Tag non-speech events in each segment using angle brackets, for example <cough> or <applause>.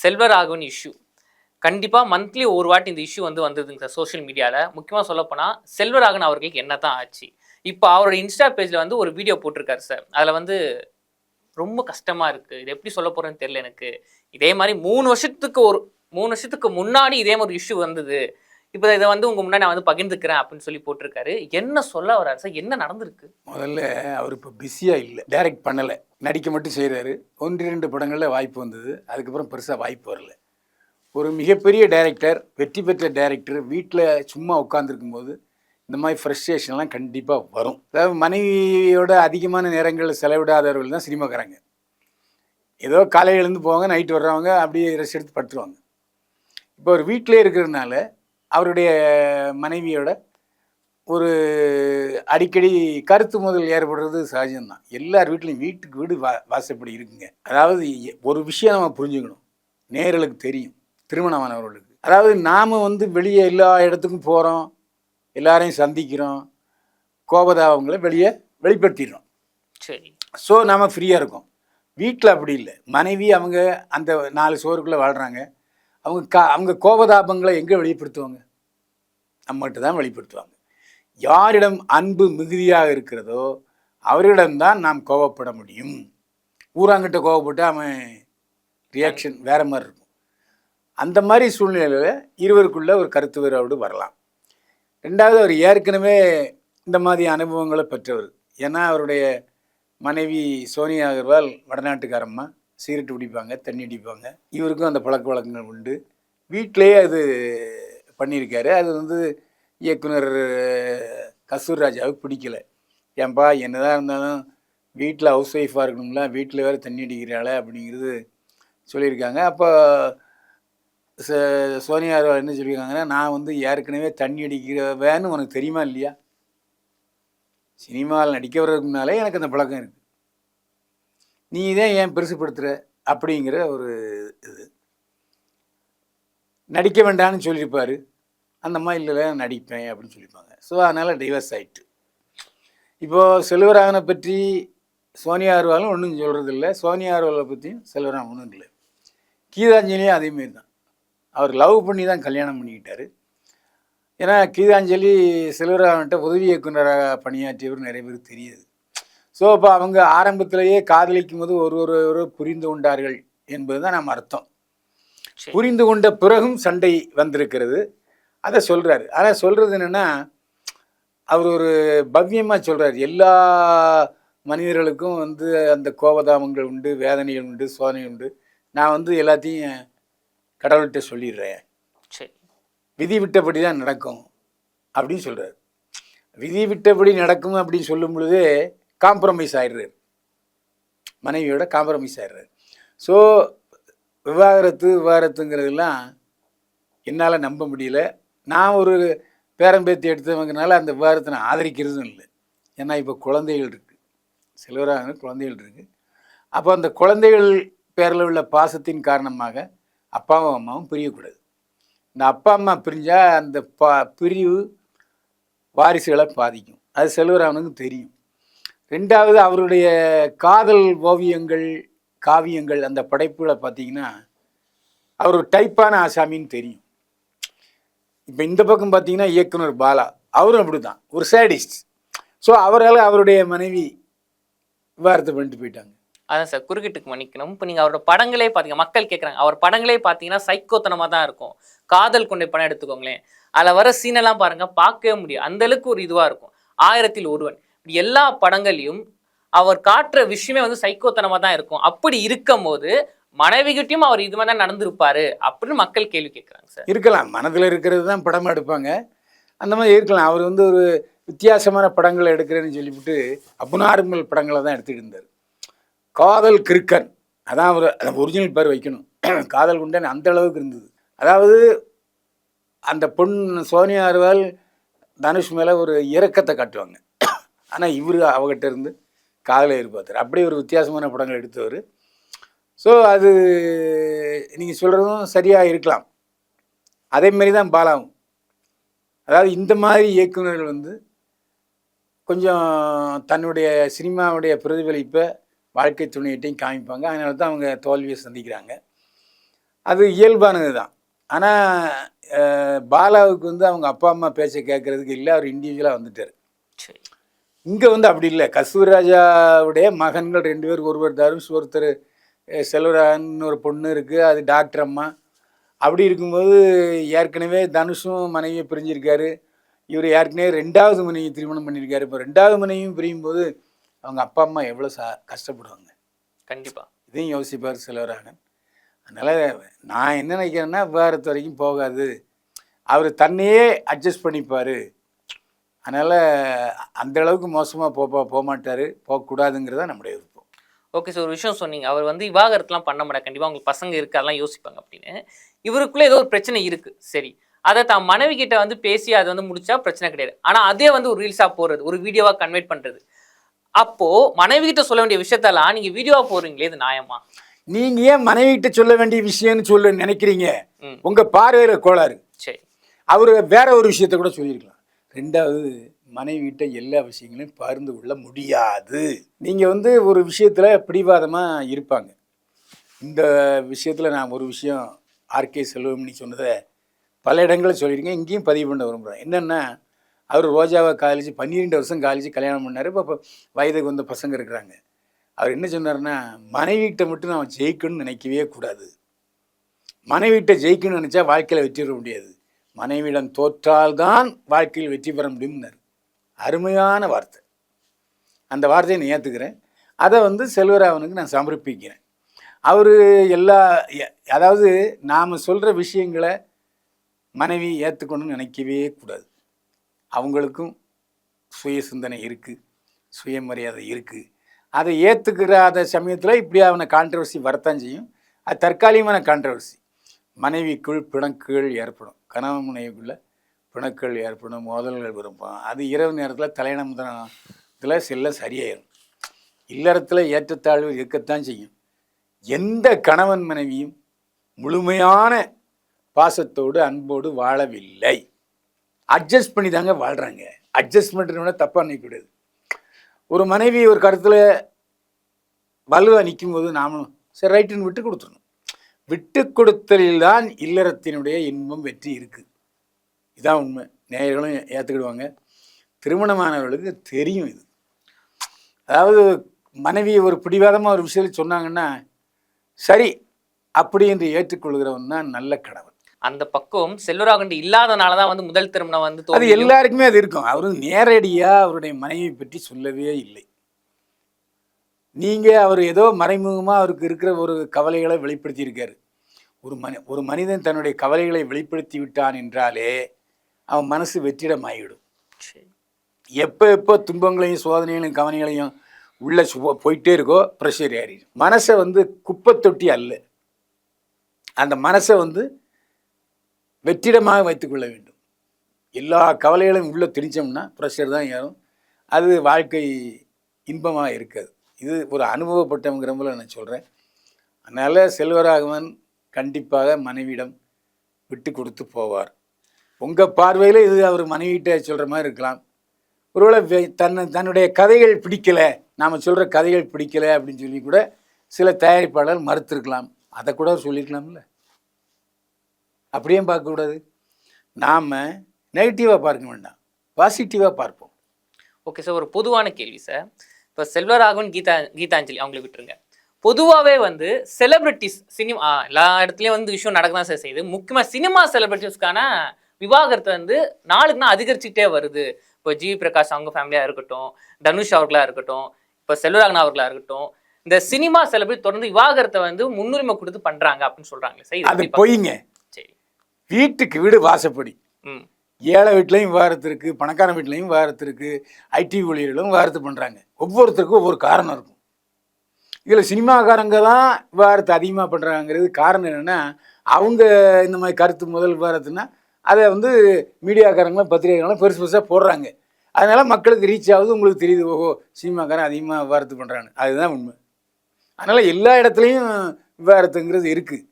Selvaraghavan issue கண்டிப்பாக monthly ஒரு வாட்டி இந்த இஷ்யூ வந்து வந்ததுங்க சார் சோஷியல் மீடியாவில் முக்கியமாக சொல்லப்போனால் செல்வராகவன் அவர்களுக்கு என்ன தான் ஆச்சு? இப்போ அவரோட இன்ஸ்டா பேஜில் வந்து ஒரு வீடியோ போட்டிருக்காரு சார் அதில் வந்து ரொம்ப கஷ்டமாக இருக்குது இது எப்படி சொல்ல போகிறேன்னு தெரில எனக்கு. இதே மாதிரி மூணு வருஷத்துக்கு ஒரு மூணு வருஷத்துக்கு முன்னாடி இதே மாதிரி இஷ்யூ வந்தது. இப்போ இதை வந்து உங்கள் முன்னாடி நான் வந்து பகிர்ந்துக்கிறேன் அப்படின்னு சொல்லி போட்டிருக்காரு. என்ன சொல்ல வர்றாரு? சார் என்ன நடந்திருக்கு? முதல்ல அவர் இப்போ பிஸியாக இல்லை. டைரக்ட் பண்ணலை. நடிக்க மட்டும் செய்கிறாரு ஒன்று ரெண்டு படங்களில் வாய்ப்பு வந்தது. அதுக்கப்புறம் பெருசாக வாய்ப்பு வரல. ஒரு மிகப்பெரிய டைரக்டர் வெற்றி பெற்ற டைரக்டர் வீட்டில் சும்மா உட்காந்துருக்கும் போது இந்த மாதிரி ஃப்ரஸ்ட்ரேஷன்லாம் கண்டிப்பாக வரும். அதாவது மனைவியோட அதிகமான நேரங்களில் செலவிடாதவர்கள் தான் சினிமாக்காரங்க. ஏதோ காலையில் எழுந்து போவாங்க நைட்டு வர்றவங்க அப்படியே ரெஸ்ட் எடுத்து படுத்துருவாங்க. இப்போ ஒரு வீட்டிலே இருக்கிறதுனால அவருடைய மனைவியோட ஒரு அடிக்கடி கருத்து முதல் ஏற்படுறது சகஜம்தான். எல்லார் வீட்லையும் வீட்டுக்கு வீடு வா வாசப்படி இருக்குங்க. அதாவது ஒரு விஷயம் நம்ம புரிஞ்சுக்கணும். நேர்களுக்கு தெரியும். திருமணமானவர்களுக்கு. அதாவது நாம் வந்து வெளியே எல்லா இடத்துக்கும் போகிறோம் எல்லாரையும் சந்திக்கிறோம். கோபதாபங்களை வெளியே வெளிப்படுத்திடுறோம். சரி. ஸோ நாம் ஃப்ரீயாக இருக்கோம். வீட்டில் அப்படி இல்லை. மனைவி அவங்க அந்த நாலு சோறுக்குள்ளே வாழ்கிறாங்க அவங்க கா அவங்க கோபதாபங்களை எங்கே வெளிப்படுத்துவாங்க? நம்மகிட்ட தான் வெளிப்படுத்துவாங்க. யாரிடம் அன்பு மிகுதியாக இருக்கிறதோ அவரிடம்தான் நாம் கோவப்பட முடியும். ஊராங்கிட்ட கோவப்பட்டு அவன் ரியாக்ஷன் வேற மாதிரி இருக்கும். அந்த மாதிரி சூழ்நிலையில் இருவருக்குள்ள ஒரு கருத்து வேறுபாடு வரலாம். ரெண்டாவது அவர் ஏற்கனவே இந்த மாதிரி அனுபவங்களை பெற்றவர். ஏன்னா அவருடைய மனைவி சோனியா அகர்வால் வடநாட்டுக்காரம்மா சிகரெட் பிடிப்பாங்க தண்ணி அடிப்பாங்க. இவருக்கும் அந்த பழக்க வழக்கங்கள் உண்டு. வீட்டிலேயே அது பண்ணியிருக்காரு. அது வந்து இயக்குனர் கஸ்தூர் ராஜாவுக்கு பிடிக்கல. ஏன்பா என்னதான் இருந்தாலும் வீட்டில் ஹவுஸ் ஒய்ஃபாக இருக்கணும்ல வீட்டில் வேறு தண்ணி அடிக்கிறாளே அப்படிங்கிறது சொல்லியிருக்காங்க. அப்போ ச- சோனியா என்ன சொல்லியிருக்காங்கன்னா நான் வந்து ஏற்கனவே தண்ணி அடிக்கிறவேன்னு உனக்கு தெரியுமா இல்லையா? சினிமாவில் நடிக்க வர்றதுக்கு முன்னாலே எனக்கு அந்த பழக்கம் இருக்குது நீ தான் ஏன் பெருசுப்படுத்துகிற அப்படிங்கிற ஒரு இது. நடிக்க வேண்டாம்னு சொல்லியிருப்பார். அந்த அம்மா இல்லை நான் நடிப்பேன் அப்படின்னு சொல்லியிருப்பாங்க. ஸோ அதனால் டைவர்ஸ் ஆயிட்டு. இப்போது செல்வராகனை பற்றி சோனியா அருவாலும் ஒன்றும் சொல்கிறது இல்லை சோனியா அருவாலை பற்றியும் செல்வராக ஒன்றும் இல்லை. கீதாஞ்சலியும் அதேமாரி தான். அவர் லவ் பண்ணி தான் கல்யாணம் பண்ணிக்கிட்டார். ஏன்னா கீதாஞ்சலி செல்வராகவன்கிட்ட உதவி இயக்குநராக பணியாற்றியவர் நிறைய பேருக்கு தெரியுது. ஸோ அப்போ அவங்க ஆரம்பத்திலேயே காதலிக்கும் போது ஒரு ஒரு புரிந்து கொண்டார்கள் என்பது தான் நம்ம அர்த்தம். புரிந்து கொண்ட பிறகும் சண்டை வந்திருக்கிறது. அதை சொல்கிறாரு ஆனால் சொல்கிறது என்னென்னா அவர் ஒரு பவ்யமாக சொல்கிறார் எல்லா மனிதர்களுக்கும் வந்து அந்த கோபதாபங்கள் உண்டு வேதனைகள் உண்டு சோதனை உண்டு. நான் வந்து எல்லாத்தையும் கடவுள்கிட்ட சொல்லிடுறேன். சரி. விதி விட்டபடி தான் நடக்கும் அப்படின்னு சொல்கிறார் விதி விட்டபடி நடக்கும் அப்படின்னு சொல்லும் பொழுதே காம்ப்ரமைஸ் ஆயிடுறாரு. மனைவியோட காம்ப்ரமைஸ் ஆயிடுறாரு. ஸோ விவாகரத்து விவாகரத்துங்கிறதெல்லாம் என்னால் நம்ப முடியல. நான் ஒரு பேரம்பேத்தி எடுத்தவங்கனால அந்த விவாகரத்தை நான் ஆதரிக்கிறதும் இல்லை. ஏன்னா இப்போ குழந்தைகள் இருக்குது சிலவராக குழந்தைகள் இருக்குது அப்போ அந்த குழந்தைகள் பேரில் உள்ள பாசத்தின் காரணமாக அப்பாவும் அம்மாவும் பிரியக்கூடாது. இந்த அப்பா அம்மா பிரிஞ்சால் அந்த பா பிரிவு வாரிசுகளை பாதிக்கும். அது செல்வராமனுக்கு தெரியும். ரெண்டாவது அவருடைய காதல் ஓவியங்கள் காவியங்கள் அந்த படைப்புகளை பார்த்தீங்கன்னா அவர் ஒரு டைப்பான ஆசாமின்னு தெரியும். இப்போ இந்த பக்கம் பார்த்தீங்கன்னா இயக்குனர் பாலா அவரும் அப்படி தான் ஒரு சேடிஸ்ட் ஸோ அவரால் அவருடைய மனைவி விவாகரத்து பண்ணிட்டு போயிட்டாங்க. அதான் சார் குறுக்கிட்டுக்கு மன்னிக்கணும். இப்போ நீங்கள் அவரோட படங்களே பார்த்தீங்க மக்கள் கேட்குறாங்க அவர் படங்களே பார்த்தீங்கன்னா சைக்கோத்தனமாக தான் இருக்கும். காதல் கொண்ட படம் எடுத்துக்கோங்களேன். அதில் வர சீனெல்லாம் பாருங்கள் பார்க்கவே முடியும் அந்தளவுக்கு ஒரு இதுவாக இருக்கும். ஆயிரத்தில் ஒருவன். இப்படி எல்லா படங்களையும் அவர் காட்டுற விஷயமே வந்து சைக்கோத்தனமாக தான் இருக்கும். அப்படி இருக்கும் போது மனைவிகிட்டையும் அவர் இது மாதிரி தான் நடந்திருப்பாரு அப்படின்னு மக்கள் கேள்வி கேட்குறாங்க சார். இருக்கலாம். மனதில் இருக்கிறது தான் படமாக எடுப்பாங்க. அந்த மாதிரி இருக்கலாம். அவர் வந்து ஒரு வித்தியாசமான படங்களை எடுக்கிறேன்னு சொல்லிவிட்டு அப்புனார்மல் படங்களை தான் எடுத்துகிட்டு இருந்தார். காதல் கிறுக்கன். அதான் அவர் ஒரிஜினல் பேர் வைக்கணும். <clears throat> காதல் குண்டன் அந்த அளவுக்கு இருந்தது. அதாவது அந்த பொன் சோனியா அர்வால் தனுஷ் மேலே ஒரு இறக்கத்தை காட்டுவாங்க. <clears throat> ஆனால் இவர் அவகிட்ட இருந்து காதலை எதிர்பார்த்தார். அப்படி ஒரு வித்தியாசமான படங்கள் எடுத்தவர். ஸோ அது நீங்கள் சொல்கிறதும் சரியாக இருக்கலாம். அதேமாரி தான் பாலாவும். அதாவது இந்த மாதிரி இயக்குநர்கள் வந்து கொஞ்சம் தன்னுடைய சினிமாவுடைய பிரதிபலிப்பை வாழ்க்கை துணையிட்டையும் காமிப்பாங்க. அதனால தான் அவங்க தோல்வியை சந்திக்கிறாங்க. அது இயல்பானது தான். ஆனால் பாலாவுக்கு வந்து அவங்க அப்பா அம்மா பேச்சை கேட்கறதுக்கு இல்லை. அவர் இண்டிவிஜுவலாக வந்துட்டார். சரி. இங்கே வந்து அப்படி இல்லை. கஸ்தூரி ராஜாவுடைய மகன்கள் ரெண்டு பேருக்கு ஒருவர் தருஷ் ஒருத்தர் அஹ், செல்வராஜன் ஒரு பொண்ணு இருக்குது அது டாக்டர் அம்மா. அப்படி இருக்கும்போது ஏற்கனவே தனுஷும் மனைவியை பிரிஞ்சிருக்காரு. இவர் ஏற்கனவே ரெண்டாவது மனைவி திருமணம் பண்ணியிருக்காரு. இப்போ ரெண்டாவது மனைவியும் பிரியும் போது அவங்க அப்பா அம்மா எவ்வளோ சா கஷ்டப்படுவாங்க. கண்டிப்பா. இதையும் யோசிப்பார் செல்வராகன். அதனால் நான் என்ன நினைக்கிறேன்னா விவாகரத்து வரைக்கும் போகாது. அவர் தன்னையே அட்ஜஸ்ட் பண்ணிப்பார். அதனால் அந்த அளவுக்கு மோசமாக போக போக மாட்டார். போகக்கூடாதுங்கிறதா நம்முடைய விருப்பம். ஓகே சார் ஒரு விஷயம் சொன்னீங்க. அவர் வந்து விவாகரத்துலாம் பண்ண மாட்டா கண்டிப்பா உங்களுக்கு பசங்க இருக்கு அதெல்லாம் யோசிப்பாங்க அப்படின்னு. இவருக்குள்ள ஏதோ ஒரு பிரச்சனை இருக்கு. சரி. அதை தான் மனைவி கிட்ட வந்து பேசி அதை வந்து முடிச்சா பிரச்சனை கிடையாது. ஆனா அதே வந்து ஒரு ரீல்ஸா போடுறது ஒரு வீடியோவா கன்வெர்ட் பண்றது. அப்போ மனைவி கிட்ட சொல்ல வேண்டிய விஷயத்தெல்லாம் நீங்க வீடியோவா போடுறீங்களே இது நியாயமா? நீங்கள் ஏன் மனைவிகிட்ட சொல்ல வேண்டிய விஷயம்னு சொல்ல நினைக்கிறீங்க. உங்கள் பார்வையில் கோளாறு. சரி. அவர் வேற ஒரு விஷயத்த கூட சொல்லியிருக்கலாம். ரெண்டாவது மனைவிட்ட எல்லா விஷயங்களையும் பகிர்ந்து கொள்ள முடியாது. நீங்கள் வந்து ஒரு விஷயத்தில் பிடிவாதமாக இருப்பாங்க. இந்த விஷயத்தில் நான் ஒரு விஷயம் ஆர்கே செல்வம்னி சொன்னதை பல இடங்களில் சொல்லியிருக்கேன். இங்கேயும் பதிவு பண்ண விரும்புகிறேன் என்னென்னா அவர் ரோஜாவை காலேஜ் பன்னிரெண்டு வருஷம் காலேஜ் கல்யாணம் பண்ணார். இப்போ வயதுக்கு வந்த பசங்க இருக்கிறாங்க. அவர் என்ன சொன்னார்னா மனைவிகிட்ட மட்டும் நான் ஜெயிக்கணும்னு நினைக்கவே கூடாது. மனைவிட்ட ஜெயிக்கணும்னு நினச்சா வாழ்க்கையில் வெற்றிட முடியாது. மனைவியிடம் தோற்றால்தான் வாழ்க்கையில் வெற்றி பெற முடியும்னார். அருமையான வார்த்தை. அந்த வார்த்தையை நான் ஏற்றுக்கிறேன் அதை வந்து செல்வராவனுக்கு நான் சமர்ப்பிக்கிறேன். அவர் எல்லா அதாவது நாம் சொல்கிற விஷயங்களை மனைவி ஏற்றுக்கணும்னு நினைக்கவே கூடாது. அவங்களுக்கும் சுய சிந்தனை இருக்குது சுயமரியாதை இருக்குது அதை ஏற்றுக்கிறாத சமயத்தில் இப்படி அவனை கான்ட்ரவர்சி வரத்தான் செய்யும். அது தற்காலிகமான கான்ட்ரவர்சி மனைவிக்குள் பிணக்குகள் ஏற்படும். கணவன் மனைவிக்குள்ளே பிணக்கள் ஏற்படும் மோதல்கள் விரும்பும் அது இரவு நேரத்தில் தலையணம் இதில் செல்ல சரியாயிடும் இல்லறத்தில் ஏற்றத்தாழ்வு இருக்கத்தான் செய்யும். எந்த கணவன் மனைவியும் முழுமையான பாசத்தோடு அன்போடு வாழவில்லை. அட்ஜஸ்ட் பண்ணி தாங்க வாழ்கிறாங்க அட்ஜஸ்ட்மெண்ட்னு தப்பாக நினைக்கக்கூடாது. ஒரு மனைவி ஒரு கருத்தில் வலுவாக நிற்கும்போது நாமளும் சரி ரைட்டுன்னு விட்டு கொடுத்துடணும். விட்டு கொடுத்தலில்தான் இல்லறத்தினுடைய இன்பம் வெற்றி இருக்குது இதான் உண்மை. நேயர்களும் ஏற்றுக்கிடுவாங்க திருமணமானவர்களுக்கு தெரியும் இது. அதாவது மனைவி ஒரு பிடிவாதமாக ஒரு விஷயத்தில் சொன்னாங்கன்னா சரி அப்படி என்று ஏற்றுக்கொள்கிறவன் தான் நல்ல கணவன் அந்த பக்கம் செல்வராகண்டி இல்லாதனால தான் வந்து முதல் திருமணம் வந்து அது எல்லாருக்குமே அது இருக்கும். அவரு நேரடியாக அவருடைய மனைவி பற்றி சொல்லவே இல்லை. நீங்கள் அவர் ஏதோ மறைமுகமாக அவருக்கு இருக்கிற ஒரு கவலைகளை வெளிப்படுத்தியிருக்காரு. ஒரு மனி ஒரு மனிதன் தன்னுடைய கவலைகளை வெளிப்படுத்தி விட்டான் என்றாலே அவன் மனசு வெற்றிடமாகிவிடும். எப்போ எப்போ துன்பங்களையும் சோதனைகளையும் கவனைகளையும் உள்ள சுப போயிட்டே இருக்கோ ப்ரெஷர் ஏறிடும். மனசை வந்து குப்பை தொட்டி அல்ல. அந்த மனசை வந்து வெற்றிடமாக வைத்துக்கொள்ள வேண்டும். எல்லா கவலைகளையும் உள்ளே திணிச்சோம்னா ப்ரெஷர் தான் ஏறும். அது வாழ்க்கை இன்பமாக இருக்காது. இது ஒரு அனுபவப்பட்டவங்கிற போல நான் சொல்கிறேன் அதனால் செல்வராகவன் கண்டிப்பாக மனைவியிடம் விட்டு கொடுத்து போவார். உங்கள் பார்வையில் இது அவர் மனைவிட்ட சொல்கிற மாதிரி இருக்கலாம். ஒருவேளை வே- தன்னை தன்னுடைய கதைகள் பிடிக்கலை நாம் சொல்கிற கதைகள் பிடிக்கலை அப்படின்னு சொல்லி கூட சில தயாரிப்பாளர் மறுத்திருக்கலாம். அதை கூட அவர் சொல்லியிருக்கலாம்ல அப்படியே பார்க்கக்கூடாது நாம் நெகட்டிவாக பார்க்க வேண்டாம். பாசிட்டிவாக பார்ப்போம். ஓகே சார் ஒரு பொதுவான கேள்வி சார் இப்போ செல்வராகவன் கீதா கீதாஞ்சலி அவங்களை விட்டுருங்க. பொதுவாகவே வந்து செலிபிரிட்டிஸ் சினிமா எல்லா இடத்துலையும் வந்து விஷயம் நடக்க தான் சார் செய்யுது. முக்கியமாக சினிமா செலிபிரிட்டிஸ்க்கான விவாகரத்து வந்து நாளுக்கு நாள் அதிகரிச்சுக்கிட்டே வருது. இப்போ ஜி. பிரகாஷ் அவங்க ஃபேமிலியாக இருக்கட்டும் தனுஷ் அவர்களாக இருக்கட்டும் இப்போ செல்வராகவன் அவர்களாக இருக்கட்டும் இந்த சினிமா செலிபிரிட்டி தொடர்ந்து விவாகரத்தை வந்து முன்னுரிமை கொடுத்து பண்றாங்க அப்படின்னு சொல்றாங்களே சார் அது பொய்ங்க. சரி. வீட்டுக்கு வீடு வாசப்படி. ம். ஏழை வீட்லேயும் விவாகரத்து இருக்குது பணக்காரன் வீட்லேயும் விவாகரத்து இருக்குது ஐடி ஊழியர்களும் விவாகரத்து பண்ணுறாங்க ஒவ்வொருத்தருக்கும் ஒவ்வொரு காரணம் இருக்கும். இதில் சினிமாக்காரங்க தான் விவகாரத்தை அதிகமாக பண்ணுறாங்கிறது காரணம் என்னென்னா அவங்க இந்த மாதிரி கருத்து முதல் விவகாரத்துனா அதை வந்து மீடியாக்காரங்களும் பத்திரிகைகளும் பெருசு பெருசாக போடுறாங்க. அதனால் மக்களுக்கு ரீச் ஆகுது உங்களுக்கு தெரியுது ஓஹோ சினிமாக்காரன் அதிகமாக விவகாரத்து பண்ணுறான்னு அதுதான் உண்மை. அதனால் எல்லா இடத்துலையும் விவகாரத்துங்கிறது இருக்குது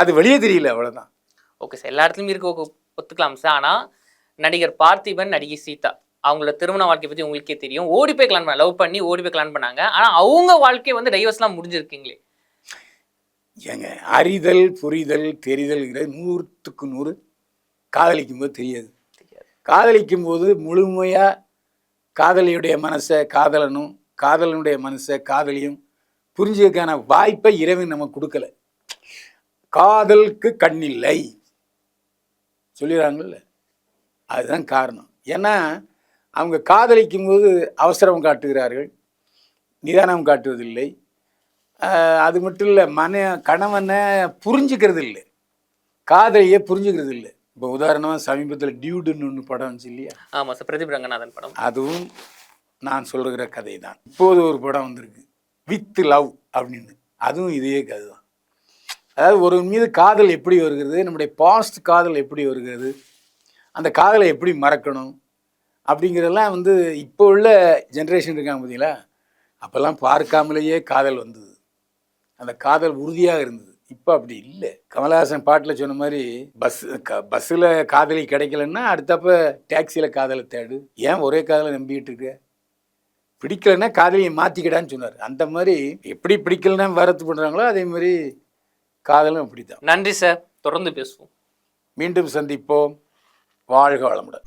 அது வெளியே தெரியல அவ்வளோதான் ஓகே சார் எல்லா இடத்துலையும் இருக்க ஒத்துக்கலாம் சார் ஆனால் நடிகர் பார்த்திபன் நடிகை சீதா. அவங்களோட திருமண வாழ்க்கை பற்றி உங்களுக்கே தெரியும். ஓடி போய் கல்யாணம் பண்ண லவ் பண்ணி ஓடி போய் கல்யாணம் பண்ணாங்க. ஆனால் அவங்க வாழ்க்கை வந்து டைவர்ஸ்லாம் முடிஞ்சிருக்கீங்களே. ஏங்க அறிதல் புரிதல் தெரிதல்ங்கிறது நூற்றுக்கு நூறு காதலிக்கும் போது தெரியாது. காதலிக்கும் போது முழுமையாக காதலியுடைய மனசை காதலனும் காதலனுடைய மனசை காதலியும் புரிஞ்சதுக்கான வாய்ப்பை இறைவன் நமக்கு கொடுக்கல. காதலுக்கு கண்ணில்லை. சொல்லிடுறாங்கல்ல. அதுதான் காரணம். ஏன்னா அவங்க காதலிக்கும் போது அவசரம் காட்டுகிறார்கள் நிதானம் காட்டுவதில்லை. அது மட்டும் இல்லை மன கணவனை புரிஞ்சுக்கிறது இல்லை காதலியை புரிஞ்சுக்கிறது இல்லை இப்போ உதாரணமாக சமீபத்தில் டியூடுன்னு ஒன்று படம் வந்துச்சு இல்லையா? ஆமா சார் பிரதீப் ரங்கநாதன் படம். அதுவும் நான் சொல்கிற கதை தான் இப்போது ஒரு படம் வந்திருக்கு வித் லவ் அப்படின்னு. அதுவும் இதே கதை தான் அதாவது ஒரு மீது காதல் எப்படி வருகிறது நம்முடைய பாஸ்ட் காதல் எப்படி வருகிறது அந்த காதலை எப்படி மறக்கணும் அப்படிங்கிறதெல்லாம் வந்து இப்போ உள்ள ஜென்ரேஷன் இருக்காங்க பார்த்தீங்களா? அப்போல்லாம் பார்க்காமலேயே காதல் வந்தது. அந்த காதல் உறுதியாக இருந்தது. இப்போ அப்படி இல்லை. கமலஹாசன் பாட்டில் சொன்ன மாதிரி பஸ் க பஸ்ஸில் காதலி கிடைக்கலன்னா அடுத்தப்ப டாக்ஸியில் காதலை தேடு. ஏன் ஒரே காதலை நம்பிக்கிட்டு இருக்க? பிடிக்கலைன்னா காதலியை மாற்றிக்கிடான்னு சொன்னார். அந்த மாதிரி எப்படி பிடிக்கலன்னா வரத்து பண்ணுறாங்களோ அதே மாதிரி காதலும் அப்படி தான் நன்றி சார். தொடர்ந்து பேசுவோம். மீண்டும் சந்திப்போம். வாழ்க வளமுடன்.